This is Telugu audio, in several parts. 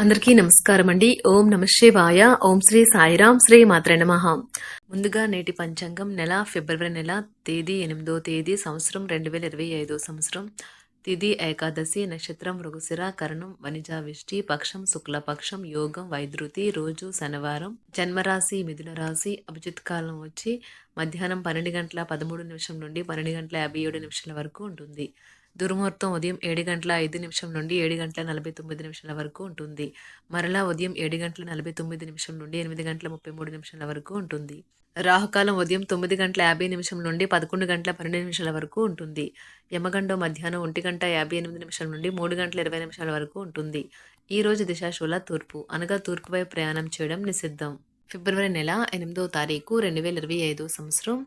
అందరికీ నమస్కారం అండి. ఓం నమ శివాయ. ఓం శ్రీ సాయిరాం శ్రీ మాత్ర నమః. ముందుగా నేటి పంచాంగం నెల ఫిబ్రవరి నెల తేదీ ఎనిమిదో తేదీ సంవత్సరం రెండు వేల ఇరవై ఐదో సంవత్సరం. తిథి ఏకాదశి నక్షత్రం మృగశిర కరణం వనిజావిష్టి పక్షం శుక్లపక్షం యోగం వైద్యుతి రోజు శనివారం జన్మరాశి మిథున రాశి అభిజిత్ కాలం వచ్చి మధ్యాహ్నం పన్నెండు గంటల పదమూడు నిమిషం నుండి పన్నెండు గంటల యాభై ఏడు నిమిషాల వరకు ఉంటుంది. దుర్ముహూర్తం ఉదయం ఏడు గంటల ఐదు నిమిషం నుండి ఏడు గంటల నలభై తొమ్మిది నిమిషాల వరకు ఉంటుంది. మరలా ఉదయం ఏడు గంటల నలభై తొమ్మిది నిమిషం నుండి ఎనిమిది గంటల ముప్పై మూడు నిమిషాల వరకు ఉంటుంది. రాహుకాలం ఉదయం తొమ్మిది గంటల యాభై నిమిషం నుండి పదకొండు గంటల పన్నెండు నిమిషాల వరకు ఉంటుంది. యమగండం మధ్యాహ్నం ఒంటి గంట యాభై ఎనిమిది నిమిషాల నుండి మూడు గంటల ఇరవై నిమిషాల వరకు ఉంటుంది. ఈ రోజు దిశాశూల తూర్పు అనగా తూర్పు వైపు ప్రయాణం చేయడం నిషిద్ధం. ఫిబ్రవరి నెల ఎనిమిదో తారీఖు రెండు వేల ఇరవై ఐదో సంవత్సరం.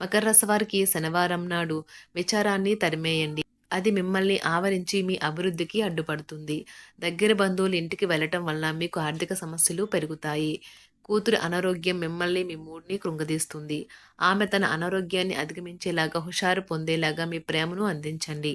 మకర రాశి వారికి శనివారం నాడు విచారాన్ని తరిమేయండి. అది మిమ్మల్ని ఆవరించి మీ అభివృద్ధికి అడ్డుపడుతుంది. దగ్గర బంధువులు ఇంటికి వెళ్ళటం వల్ల మీకు ఆర్థిక సమస్యలు పెరుగుతాయి. కూతురు అనారోగ్యం మిమ్మల్ని మీ మూడ్ని కృంగదీస్తుంది. ఆమె తన అనారోగ్యాన్ని అధిగమించేలాగా హుషారు పొందేలాగా మీ ప్రేమను అందించండి.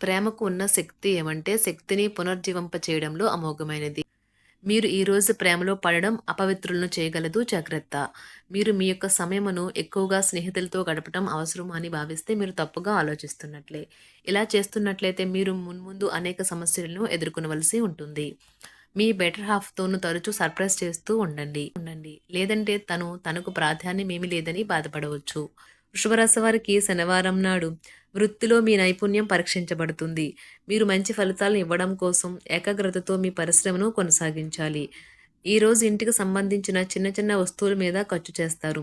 ప్రేమకు ఉన్న శక్తి ఏమంటే శక్తిని పునర్జీవింప చేయడంలో అమోఘమైనది. మీరు ఈరోజు ప్రేమలో పడడం అపవిత్రులను చేయగలదు జాగ్రత్త. మీరు మీ యొక్క సమయమును ఎక్కువగా స్నేహితులతో గడపడం అవసరం అని భావిస్తే మీరు తప్పుగా ఆలోచిస్తున్నట్లే. ఇలా చేస్తున్నట్లయితే మీరు మున్ముందు అనేక సమస్యలను ఎదుర్కొనవలసి ఉంటుంది. మీ బెటర్ హాఫ్తోను తరచూ సర్ప్రైజ్ చేస్తూ ఉండండి. ఉండండి. లేదంటే తను తనకు ప్రాధాన్యమేమీ లేదని బాధపడవచ్చు. వృషభరాశి వారికి శనివారం నాడు వృత్తిలో మీ నైపుణ్యం పరీక్షించబడుతుంది. మీరు మంచి ఫలితాలను ఇవ్వడం కోసం ఏకాగ్రతతో మీ పరిశ్రమను కొనసాగించాలి. ఈరోజు ఇంటికి సంబంధించిన చిన్న చిన్న వస్తువుల మీద ఖర్చు చేస్తారు.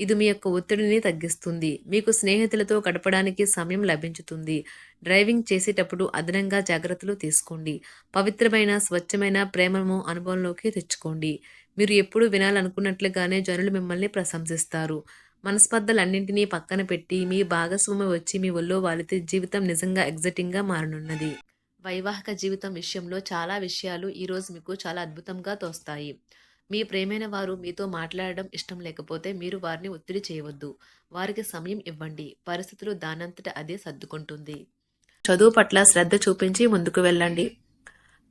ఇది మీ యొక్క ఒత్తిడిని తగ్గిస్తుంది. మీకు స్నేహితులతో గడపడానికి సమయం లభించుతుంది. డ్రైవింగ్ చేసేటప్పుడు అదనంగా జాగ్రత్తలు తీసుకోండి. పవిత్రమైన స్వచ్ఛమైన ప్రేమను అనుభవంలోకి తెచ్చుకోండి. మీరు ఎప్పుడు వినాలనుకున్నట్లుగానే జనులు మిమ్మల్ని ప్రశంసిస్తారు. మనస్పర్ధలన్నింటినీ పక్కన పెట్టి మీ భాగస్వామి వచ్చి మీ ఒళ్ళో వాలితే జీవితం నిజంగా ఎగ్జైటింగ్గా మారనున్నది. వైవాహిక జీవితం విషయంలో చాలా విషయాలు ఈరోజు మీకు చాలా అద్భుతంగా తోస్తాయి. మీ ప్రేమైన వారు మీతో మాట్లాడడం ఇష్టం లేకపోతే మీరు వారిని ఒత్తిడి చేయవద్దు. వారికి సమయం ఇవ్వండి. పరిస్థితులు దానంతట అదే సర్దుకుంటుంది. చదువు పట్ల శ్రద్ధ చూపించి ముందుకు వెళ్ళండి.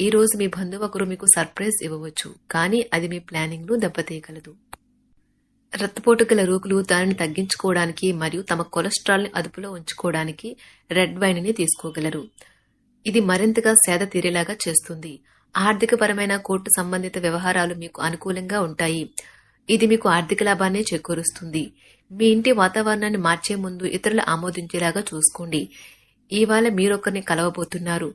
ఈ రోజు మీ బంధువు ఒకరు మీకు సర్ప్రైజ్ ఇవ్వవచ్చు కానీ అది మీ ప్లానింగ్ను దెబ్బతీయగలదు. రక్తపోటు గల రోగులు దానిని తగ్గించుకోవడానికి మరియు తమ కొలెస్ట్రాల్ని అదుపులో ఉంచుకోవడానికి రెడ్ వైన్ని తీసుకోగలరు. ఇది మరింతగా సేద తీరేలాగా చేస్తుంది. ఆర్థికపరమైన కోర్టు సంబంధిత వ్యవహారాలు మీకు అనుకూలంగా ఉంటాయి. ఇది మీకు ఆర్థిక లాభాన్ని చేకూరుస్తుంది. మీ ఇంటి వాతావరణాన్ని మార్చే ముందు ఇతరులు ఆమోదించేలాగా చూసుకోండి. ఇవాళ మీరొకరిని కలవబోతున్నారు.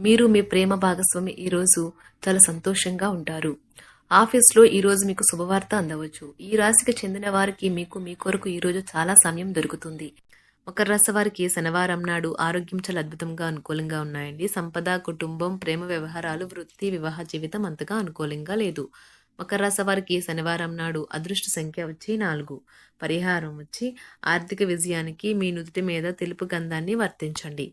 మీరు మీ ప్రేమ భాగస్వామి ఈ రోజు చాలా సంతోషంగా ఉంటారు. ఆఫీస్లో ఈరోజు మీకు శుభవార్త అందవచ్చు. ఈ రాశికి చెందిన వారికి మీకు మీ కొరకు ఈ రోజు చాలా సమయం దొరుకుతుంది. మకర రాశి వారికి శనివారం నాడు ఆరోగ్యం చాలా అద్భుతంగా అనుకూలంగా ఉన్నాయండి. సంపద కుటుంబం ప్రేమ వ్యవహారాలు వృత్తి వివాహ జీవితం అంతగా అనుకూలంగా లేదు. మకర రాశి వారికి శనివారం నాడు అదృష్ట సంఖ్య వచ్చి నాలుగు. పరిహారం వచ్చి ఆర్థిక విజయానికి మీ నుదుటి మీద తెలుపు గంధాన్ని వర్తించండి.